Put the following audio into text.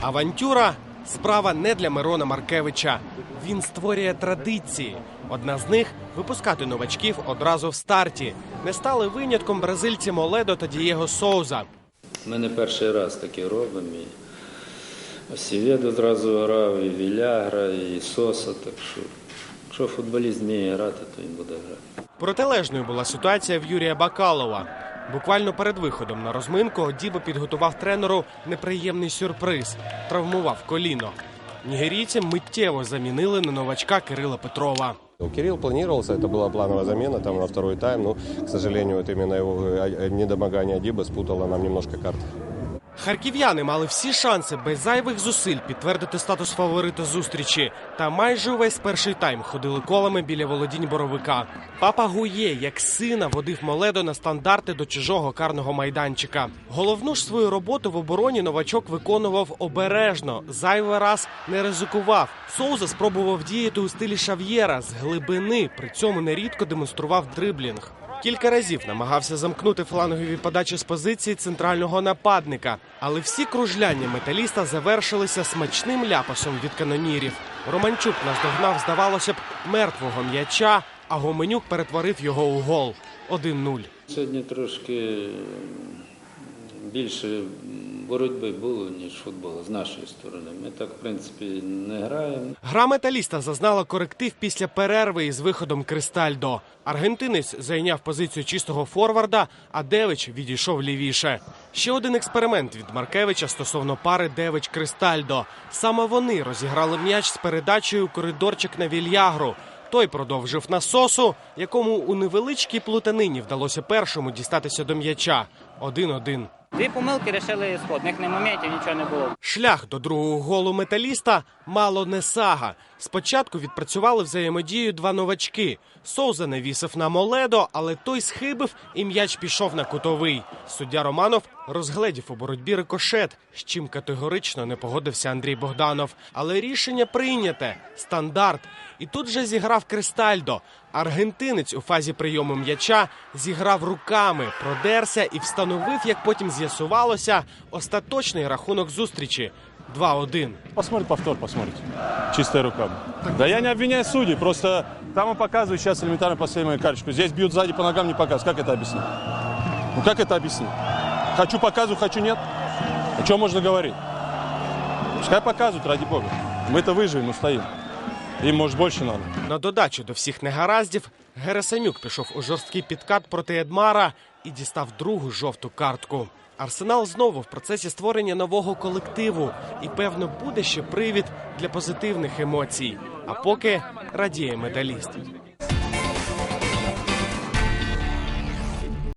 Авантюра справа не для Мирона Маркевича. Він створює традиції. Одна з них випускати новачків одразу в старті. Не стали винятком бразильці Моледо та Дієго Соуза. Ми не перший раз таке робимо. І Осівєд одразу грав, і Вілягра, і Соса. Так що, якщо футболіст вміє грати, то він буде грати. Протилежною була ситуація в Юрія Бакалова. Буквально перед виходом на розминку Діба підготував тренеру неприємний сюрприз травмував коліно. Нігерійці миттєво замінили на новачка Кирила Петрова. Ну, Кирилл планировался, это была плановая замена там на второй тайм, но, к сожалению, вот именно его э, недомогание Диба спутало нам немножко карты. Харків'яни мали всі шанси без зайвих зусиль підтвердити статус фаворита зустрічі. Та майже увесь перший тайм ходили колами біля володінь боровика. Папа Гує, як сина, водив Моледо на стандарти до чужого карного майданчика. Головну ж свою роботу в обороні новачок виконував обережно, зайвий раз не ризикував. Соуза спробував діяти у стилі Шав'єра з глибини, при цьому нерідко демонстрував дриблінг. Кілька разів намагався замкнути флангові подачі з позиції центрального нападника, але всі кружляння металіста завершилися смачним ляпасом від канонірів. Романчук наздогнав, здавалося б, мертвого м'яча, а Гоменюк перетворив його у гол 1-0. Сьогодні трошки більше боротьби було, ніж футболу з нашої сторони. Ми так, в принципі, не граємо. Гра металіста зазнала коректив після перерви із виходом Кристальдо. Аргентинець зайняв позицію чистого форварда, а Девич відійшов лівіше. Ще один експеримент від Маркевича стосовно пари Девич Кристальдо. Саме вони розіграли м'яч з передачею коридорчик на Вільягру. Той продовжив на сосу, якому у невеличкій плутанині вдалося першому дістатися до м'яча. 1-1. Дві помилки рішили сход. В них не моментів нічого не було. Шлях до другого голу металіста мало не сага. Спочатку відпрацювали взаємодію два новачки. Соуза навісив на Моледо, але той схибив і м'яч пішов на кутовий. Суддя Романов розгледів у боротьбі рикошет, з чим категорично не погодився Андрій Богданов. Але рішення прийняте стандарт. І тут же зіграв Кристальдо. Аргентинець у фазі прийому м'яча зіграв руками, продерся і встановив, як потім з'ясувалося, остаточний рахунок зустрічі 2-1. Посмотрит повтор, посмотрите. Чистая рука. Да я не обвиняю судей, просто там он показывает сейчас элементарно последнюю карточку. Здесь бьют сзади по ногам, не показывают. Как это объяснить? Ну как это объяснить? Хочу показываю, хочу нет. О чем можно говорить? Пускай показывают, ради бога. Мы-то выживем, устоим. Им, може, більше треба. На додачу до всіх негараздів Герасимюк пішов у жорсткий підкат проти Едмара і дістав другу жовту картку. Арсенал знову в процесі створення нового колективу, і певно буде ще привід для позитивних емоцій. А поки радіє медаліст.